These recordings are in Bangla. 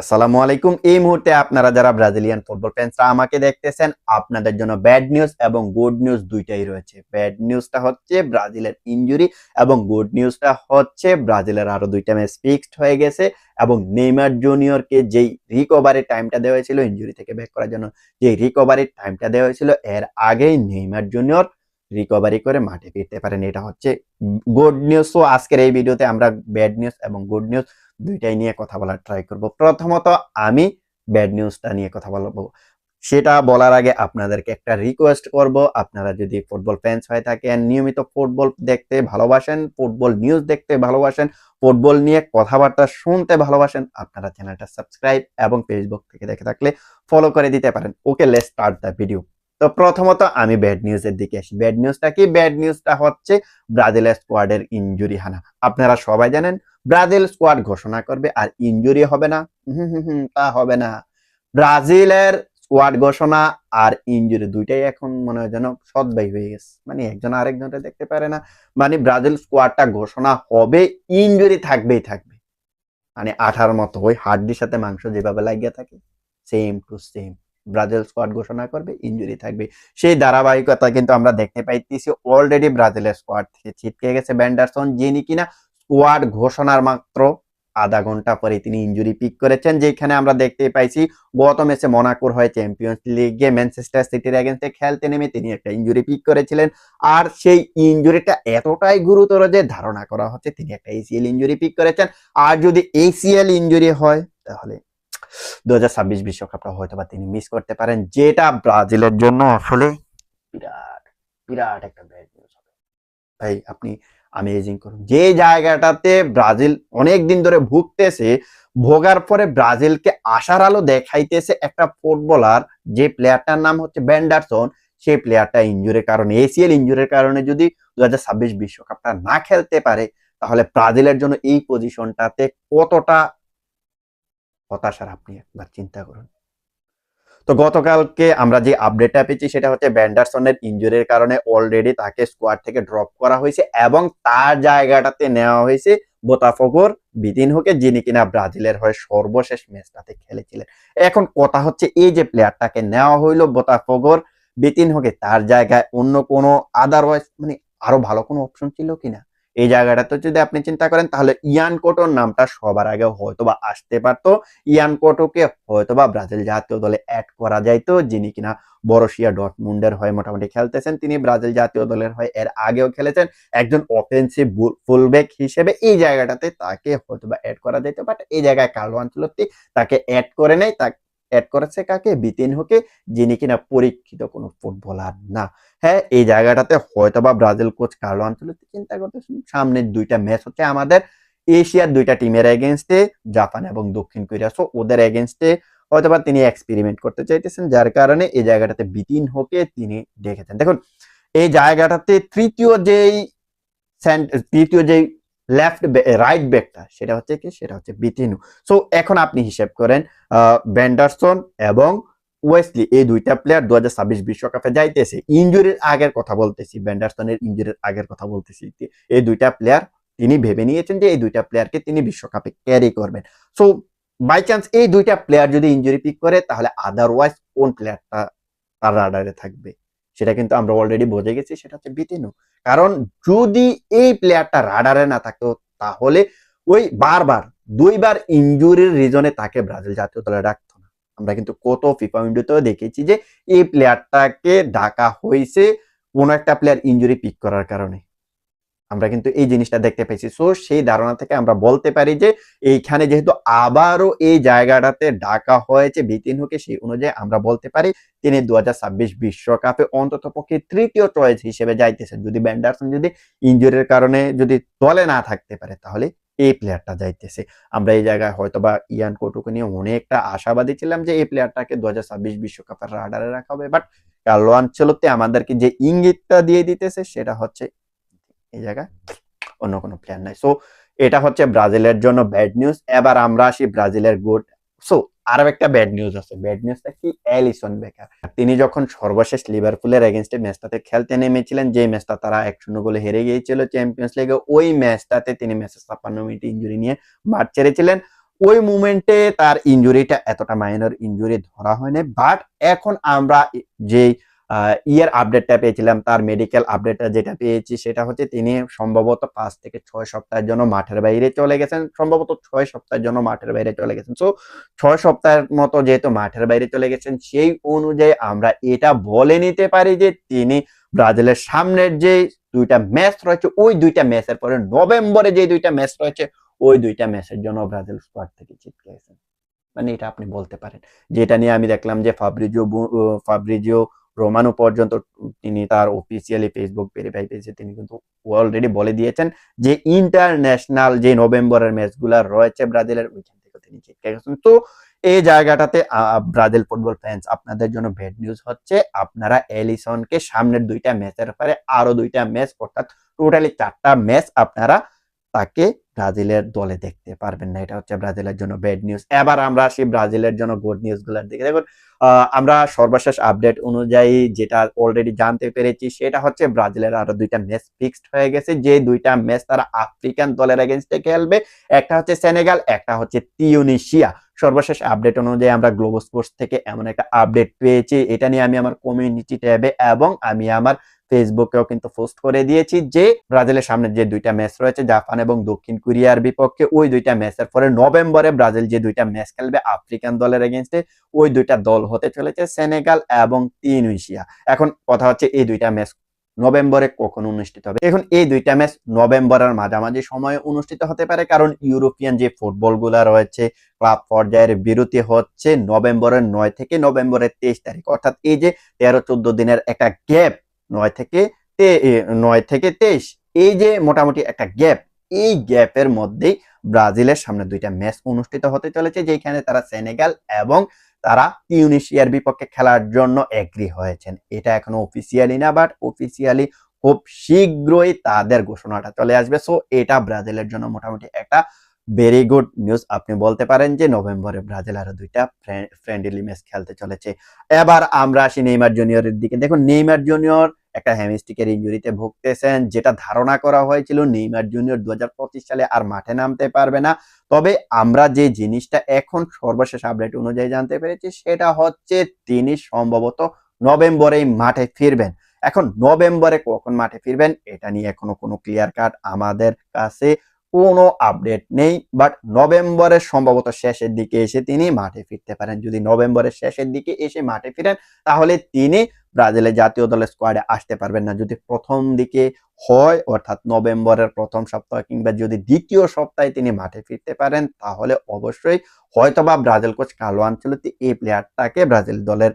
আসসালামু আলাইকুম। এই মুহূর্তে আপনারা যারা ব্রাজিলিয়ান ফুটবল ফ্যান্সরা আমাকে দেখতেছেন, আপনাদের জন্য ব্যাড নিউজ এবং গুড নিউজ দুইটাই রয়েছে। ব্যাড নিউজটা হচ্ছে ব্রাজিলের ইনজুরি এবং গুড নিউজটা হচ্ছে ব্রাজিলের আরও দুইটা ম্যাচ ফিক্সড হয়ে গেছে এবং নেইমার জুনিয়রকে যেই রিকভারি টাইমটা দেওয়া হয়েছিল ইনজুরি থেকে ব্যাক করার জন্য যে রিকভারি টাইমটা দেওয়া হয়েছিল, এর আগেই নেইমার জুনিয়র রিকভারি করে মাঠে ফিরতে পারেন। এটা হচ্ছে গুড নিউজ তো আজকের এই ভিডিওতে আমরা ব্যাড নিউজ এবং গুড নিউজ দুইটাই নিয়ে কথা বলার ট্রাই করব। প্রথমত আমি ব্যাড নিউজটা নিয়ে কথা বলব। সেটা বলার আগে আপনাদেরকে একটা রিকোয়েস্ট করব। আপনারা যদি ফুটবল ফ্যান্স হয়ে থাকেন, নিয়মিত ফুটবল দেখতে ভালোবাসেন ফুটবল নিউজ দেখতে ভালোবাসেন ফুটবল নিয়ে কথাবার্তা শুনতে ভালোবাসেন, আপনারা চ্যানেলটা সাবস্ক্রাইব এবং ফেসবুক থেকে দেখে থাকলে ফলো করে দিতে পারেন। Okay let start the video তো প্রথমত আমি ব্যাড নিউজের দিকে আসি। ব্যাড নিউজটা কি? ব্যাড নিউজটা হচ্ছে ব্রাজিলের স্কোয়াডের ইনজুরি হানা। আপনারা সবাই জানেন ব্রাজিল স্কোয়াড ঘোষণা করবে আর ইনজুরি হবে না। হুম তা হবে না। ব্রাজিলের স্কোয়াড ঘোষণা আর ইনজুরি দুইটাই এখন মনে হয় যেন সদ্বাই হয়ে গেছে। মানে একজন আরেকজনটা দেখতে পারে না। মানে ব্রাজিল স্কোয়াডটা ঘোষণা হবে ইনজুরি থাকবেই থাকবে। মানে আঠার মতো ওই হাড্ডির সাথে মাংস যেভাবে লাগিয়ে থাকে same to same Brazil squad ঘোষণা করবে ইনজুরি থাকবে। সেই ধারাবাহিকতা কিন্তু আমরা দেখতে পাইতেছি। অলরেডি ব্রাজিলের স্কোয়াড থেকে ছিটকে গেছে ব্যান্ডারসন যিনি কিনা স্কোয়াড ঘোষণার মাত্র আধা ঘণ্টা পরে তিনি ইনজুরি পিক করেছেন, যেখানে আমরা দেখতে পাইছি গত ম্যাচে মনাকোর হয়ে চ্যাম্পিয়ন্স লিগে ম্যানচেস্টার সিটির এগেনস্টে খেলতে নেমে তিনি একটা ইনজুরি পিক করেছিলেন। আর সেই ইনজুরিটা এতটাই গুরুতর যে ধারণা করা হচ্ছে, তিনি একটা এসিএল ইনজুরি পিক করেছেন। আর যদি এসিএল ইনজুরি হয়, তাহলে দু ছাব্বিশ বিশ্বকাপটা হয়তো বা তিনি মিস করতে পারেন, যেটা ব্রাজিলের জন্য আসলে বিরাট বিরাট একটা ব্যাড নিউজ হবে। ভাই, আপনি আমেজিং করুন। যে জায়গাটাতে ব্রাজিল অনেক দিন ধরে ভুগতেছে, ভোগার পরে ব্রাজিলকে আশার আলো দেখাইতেছে একটা ফুটবলার যে প্লেয়ারটার নাম হচ্ছে ব্যান্ডারসন সেই প্লেয়ারটা ইনজুরির কারণে এসিএল ইনজুরির কারণে যদি দু বিশ্বকাপটা না খেলতে পারে, তাহলে ব্রাজিলের জন্য এই পজিশনটাতে কতটা হতাশার আপনি একবার চিন্তা করুন। তো গতকালকে আমরা যে আপডেটটা পেয়েছি সেটা হচ্ছে ব্যান্ডারসনের ইঞ্জুরির কারণে অলরেডি তাকে স্কোয়াড থেকে ড্রপ করা হয়েছে এবং তার জায়গাটাতে নেওয়া হয়েছে বোতাফোগোর বিদিন হোকে যিনি কিনা ব্রাজিলের হয়ে সর্বশেষ ম্যাচটাতে খেলেছিলেন। এখন কথা হচ্ছে এই যে প্লেয়ারটাকে নেওয়া হইল বোতাফোগোর বিতিন হোকে তার জায়গায় অন্য কোনো আদারওয়াইজ মানে আরও ভালো কোনো অপশন ছিল কিনা? এই জায়গাটাতে যদি আপনি চিন্তা করেন, তাহলে ইয়ান কোটোর নামটা সবার আগে হয়তোবা আসতে পারতো। ইয়ান কোটোকে হয়তোবা ব্রাজিল জাতীয় দলে অ্যাড করা যাইতো, যিনি কিনা বরশিয়া ডটমুন্ডের হয়ে মোটামুটি খেলতেছেন। তিনি ব্রাজিল জাতীয় দলের হয়ে এর আগেও খেলেছেন। একজন অফেন্সিভ ফুলব্যাক হিসেবে এই জায়গাটাতে তাকে হয়তোবা অ্যাড করা যেত বাট এই জায়গায় কার্লো আঞ্চলতি তাকে অ্যাড করে নেয়। তাকে অ্যাড করেছে কাকে? বিতিন হোকে, যিনি কিনা পরীক্ষিত কোনো ফুটবলার না। হ্যাঁ এই জায়গাটাতে হয়তোবা ব্রাজিল কোচ কার্লো আঞ্চলতি চিন্তা করতেছেন সামনের দুইটা ম্যাচ হচ্ছে আমাদের এশিয়ার দুইটা টিমের এগেনস্টে জাপান এবং দক্ষিণ কোরিয়া। সো ওদের এগেনস্টে হয়তোবা তিনি এক্সপেরিমেন্ট করতে চাইতেছেন, যার কারণে এই জায়গাটাতে বিতিন হোকে তিনি দেখেছেন। দেখুন, এই জায়গাটাতে তৃতীয় যেই তৃতীয় যেই লেফট রাইট ব্যাকটা সেটা হচ্ছে কি? সেটা হচ্ছে বিতিনু। সো এখন আপনি হিসেব করেন ব্যান্ডারসন এবং ওয়েসলি, এই দুইটা প্লেয়ার দু হাজার ছাব্বিশ বিশ্বকাপে যাইতেছে। ইঞ্জুরির আগের কথা বলতেছি, ব্যান্ডারসনের ইঞ্জুরির আগের কথা বলতেছি। এই দুইটা প্লেয়ার তিনি ভেবে নিয়েছেন যে এই দুইটা প্লেয়ারকে তিনি বিশ্বকাপে ক্যারি করবেন। সো বাই চান্স এই দুইটা প্লেয়ার যদি ইঞ্জুরি পিক করে, তাহলে আদারওয়াইজ কোন প্লেয়ারটা তার রাডারে থাকবে? সেটা কিন্তু আমরা অলরেডি বোঝে গেছি, সেটা হচ্ছে বিতিনু। কারণ যদি এই প্লেয়ারটা রাডারে না থাকতো তাহলে ওই বারবার, দুইবার ইঞ্জুরির রিজনে তাকে ব্রাজিল জাতীয় দলে ডাকতো না। আমরা কিন্তু কত ফিফা উইন্ডোতেও দেখেছি যে এই প্লেয়ারটাকে ডাকা হয়েছে কোনো একটা প্লেয়ার ইঞ্জুরি পিক করার কারণে। আমরা কিন্তু এই জিনিসটা দেখতে পেয়েছি। সো সেই ধারণা থেকে আমরা বলতে পারি যে, এইখানে যেহেতু আবারও এই জায়গাটাতে ডাকা হয়েছে বিতিন হোকে সেই অনুযায়ী আমরা বলতে পারি তিনি দু বিশ্বকাপে অন্তত পক্ষে তৃতীয় চয়েস হিসেবে যাইতেছেন। যদি ব্যান্ডারসন যদি ইঞ্জুরির কারণে যদি দলে না থাকতে পারে, তাহলে এই প্লেয়ারটা যাইতেছে। আমরা এই জায়গায় হয়তো বা ইয়ান কোটুকে নিয়ে অনেকটা আশাবাদী ছিলাম যে, এই প্লেয়ারটাকে দু বিশ্বকাপের রাডারে রাখা হবে। বাট কার্লো আঞ্চলতে আমাদেরকে যে ইঙ্গিতটা দিয়ে দিতেছে, সেটা হচ্ছে এই জায়গায় অন্য কোনো প্লেয়ার নাই। সো এটা হচ্ছে ব্রাজিলের জন্য ব্যাড নিউজ এবার আমরা আসি ব্রাজিলের গুড সো আরও একটা ব্যাড নিউজ আছে। ব্যাড নিউজটা কি? এলিসন বেকার তিনি যখন সর্বশেষ লিভারপুলের এগেনস্টে ম্যাচটাতে খেলতে নেমেছিলেন যে ম্যাচটা তারা এক শূন্য গোলে হেরে গিয়েছিল চ্যাম্পিয়ন্স লিগে ওই ম্যাচটাতে তিনি ম্যাচের ছাপ্পান্ন মিনিট ইঞ্জুরি নিয়ে মাঠ ছেড়েছিলেন। ওই মুমেন্টে তার ইনজুরিটা এতটা মাইনর ইনজুরি ধরা হয়নি। বাট এখন আমরা যে ইয়ের আপডেটটা পেয়েছিলাম, তার মেডিকেল আপডেটটা যেটা পেয়েছি সেটা হচ্ছে তিনি সম্ভবত পাঁচ থেকে ছয় সপ্তাহের জন্য মাঠের বাইরে চলে গেছেন, সম্ভবত ছয় সপ্তাহের জন্য মাঠের বাইরে চলে গেছেন। সো ছয় সপ্তাহের মতো যেহেতু মাঠের বাইরে চলে গেছেন, সেই অনুযায়ী আমরা এটা বলে নিতে পারি যে তিনি ব্রাজিলের সামনের যে দুইটা ম্যাচ রয়েছে, ওই দুইটা ম্যাচের পরে নভেম্বরে যে দুইটা ম্যাচ রয়েছে, ওই দুইটা ম্যাচের জন্য ব্রাজিল স্কোয়াড থেকে ছিটকে গেছেন। মানে এটা আপনি বলতে পারেন। যেটা নিয়ে আমি দেখলাম যে ফাব্রিজিও ফাব্রিজিও রোমানো পর্যন্ত তিনি তার অফিসিয়ালি ফেসবুক ভেরিফাই পেয়েছে। তিনি কিন্তু অলরেডি বলে দিয়েছেন যে ইন্টারন্যাশনাল যে নভেম্বরের ম্যাচগুলো রয়েছে ব্রাজিলের, ওইখান থেকে তিনি ছিটকে গেছেন। তো এই জায়গাটাতে ব্রাজিল ফুটবল ফ্যান্স আপনাদের জন্য ব্যাড নিউজ হচ্ছে, আপনারা এলিসনকে সামনের দুইটা ম্যাচের পরে আরও দুইটা ম্যাচ অর্থাৎ টোটালি চারটা ম্যাচ আপনারা তাকে ব্রাজিলের দলে দেখতে পারবেন না। এটা হচ্ছে ব্রাজিলের জন্য ব্যাড নিউজ এবার আমরা আসি ব্রাজিলের জন্য গুড নিউজগুলার দিকে। দেখুন আমরা সর্বশেষ আপডেট অনুযায়ী যেটা অলরেডি জানতে পেরেছি, সেটা হচ্ছে ব্রাজিলের আরও দুইটা ম্যাচ ফিক্সড হয়ে গেছে। যে দুইটা ম্যাচ তারা আফ্রিকান দলের এগেনস্টে খেলবে, একটা হচ্ছে সেনেগাল একটা হচ্ছে তিউনিশিয়া সর্বশেষ আপডেট অনুযায়ী আমরা গ্লোবো স্পোর্টস থেকে এমন একটা আপডেট পেয়েছি। এটা নিয়ে আমি আমার কমিউনিটি ট্যাবে এবং আমি আমার ফেসবুকেও কিন্তু পোস্ট করে দিয়েছি যে ব্রাজিলের সামনে যে দুইটা ম্যাচ রয়েছে, জাপান এবং দক্ষিণ কোরিয়ার বিপক্ষে, ওই দুইটা ম্যাচের পরে নভেম্বরে ব্রাজিল যে দুইটা ম্যাচ খেলবে আফ্রিকান দলের এগেনস্টে ওই দুইটা দল হতে চলেছে সেনেগাল এবং তিউনিশিয়া। এখন কথা হচ্ছে এই দুইটা ম্যাচ নভেম্বরে কখন অনুষ্ঠিত হবে? এখন এই দুইটা ম্যাচ নভেম্বরের মাঝামাঝি সময়ে অনুষ্ঠিত হতে পারে, কারণ ইউরোপিয়ান যে ফুটবলগুলা রয়েছে, ক্লাব পর্যায়ের বিরতি হচ্ছে নভেম্বরের নয় থেকে নভেম্বরের তেইশ তারিখ। অর্থাৎ এই যে তেরো চোদ্দ দিনের একটা গ্যাপ নয় থেকে নয় থেকে তেইশ। এই যে মোটামুটি একটা গ্যাপ, এই গ্যাপের মধ্যেই ব্রাজিলের সামনে দুইটা ম্যাচ অনুষ্ঠিত হতে চলেছে, যেখানে তারা সেনেগাল এবং তারা তিউনিশিয়ার বিপক্ষে খেলার জন্য এগ্রি হয়েছেন। এটা এখনও অফিসিয়ালি না বাট অফিসিয়ালি খুব শীঘ্রই তাদের ঘোষণাটা চলে আসবে। সো এটা ব্রাজিলের জন্য মোটামুটি একটা ভেরি গুড নিউজ আপনি বলতে পারেন যে নভেম্বরে ব্রাজিল আরও দুইটা ফ্রেন্ডলি ম্যাচ খেলতে চলেছে। এবার আমরা আসি নেইমার জুনিয়রের দিকে। দেখুন, নেইমার জুনিয়র একটা হ্যামিস্টিকের ইঞ্জুরিতে ভুগতেছেন, যেটা ধারণা করা হয়েছিল নেইমার জুনিয়র দু সালে আর মাঠে নামতে পারবে না। তবে আমরা যে জিনিসটা এখন সর্বশেষ আপডেট অনুযায়ী জানতে পেরেছি, সেটা হচ্ছে তিনি সম্ভবত নভেম্বরেই মাঠে ফিরবেন। এখন নভেম্বরে কখন মাঠে ফিরবেন, এটা নিয়ে এখনও কোনো ক্লিয়ার কাট আমাদের কাছে কোনো আপডেট নেই বাট নভেম্বরের সম্ভবত শেষের দিকে এসে তিনি মাঠে ফিরতে পারেন। যদি নভেম্বরের শেষের দিকে এসে মাঠে ফিরেন, তাহলে তিনি ব্রাজিলের জাতীয় দলের স্কোয়াডে আসতে পারবেন না। যদি প্রথম দিকে হয়, অর্থাৎ নভেম্বরের প্রথম সপ্তাহ কিংবা যদি দ্বিতীয় সপ্তাহে তিনি মাঠে ফিরতে পারেন, তাহলে অবশ্যই হয়তোবা ব্রাজিল কোচ কালো আনচলতি এই প্লেয়ারটাকে ব্রাজিল দলের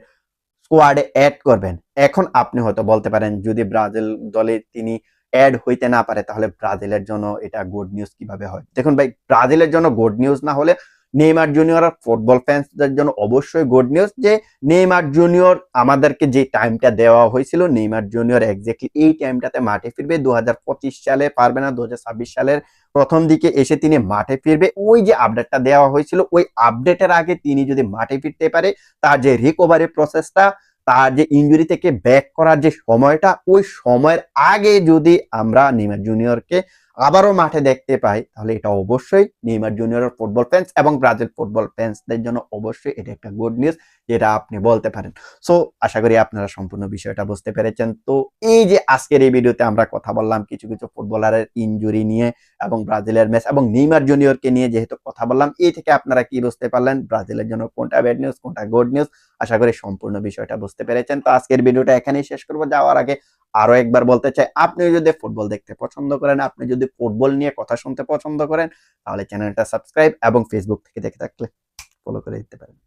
স্কোয়াডে অ্যাড করবেন। এখন আপনি হয়তো বলতে পারেন, যদি ব্রাজিল দলে তিনি অ্যাড হইতে না পারে, তাহলে ব্রাজিলের জন্য এটা গুড নিউজ কীভাবে হয়? দেখুন ভাই, ব্রাজিলের জন্য গুড নিউজ না হলে নেইমার জুনিয়র আর ফুটবল ফ্যান্সদের জন্য অবশ্যই গুড নিউজ যে নেইমার জুনিয়র আমাদেরকে যে টাইমটা দেওয়া হয়েছিল, নেইমার জুনিয়র এক্স্যাক্টলি এই টাইমটাতে মাঠে ফিরবে। দু হাজার পঁচিশ সালে পারবে না দু হাজার ছাব্বিশ সালের প্রথম দিকে এসে তিনি মাঠে ফিরবে। ওই যে আপডেটটা দেওয়া হয়েছিল, ওই আপডেটের আগে তিনি যদি মাঠে ফিরতে পারে, তার যে রিকভারি প্রসেসটা তার যে ইঞ্জুরি থেকে ব্যাক করার যে সময়টা, ওই সময়ের আগে যদি আমরা নেইমার জুনিয়রকে আবারও মাঠে দেখতে পাই, তাহলে এটা অবশ্যই নেইমার জুনিয়রের ফুটবল ফ্যান্স এবং ব্রাজিল ফুটবল ফ্যান্সদের জন্য অবশ্যই এটা একটা গুড নিউজ যেটা আপনি বলতে পারেন। সো আশা করি আপনারা সম্পূর্ণ বিষয়টা বুঝতে পেরেছেন। তো, এই যে আজকের এই ভিডিওতে আমরা কথা বললাম কিছু কিছু ফুটবলারের ইঞ্জুরি নিয়ে এবং ব্রাজিলের ম্যাচ এবং নেইমার জুনিয়রকে নিয়ে যেহেতু কথা বললাম, এই থেকে আপনারা কি বুঝতে পারলেন? ব্রাজিলের জন্য কোনটা ব্যাড নিউজ কোনটা গুড নিউজ আশা করি সম্পূর্ণ বিষয়টা বুঝতে পেরেছেন। তো, আজকের ভিডিওটা এখানেই শেষ করব। যাওয়ার আগে আরও একবার বলতে চাই আপনি যদি ফুটবল দেখতে পছন্দ করেন, আপনি যদি ফুটবল নিয়ে কথা শুনতে পছন্দ করেন, তাহলে চ্যানেলটা সাবস্ক্রাইব এবং ফেসবুক থেকে দেখে থাকলে ফলো করে দিতে পারেন।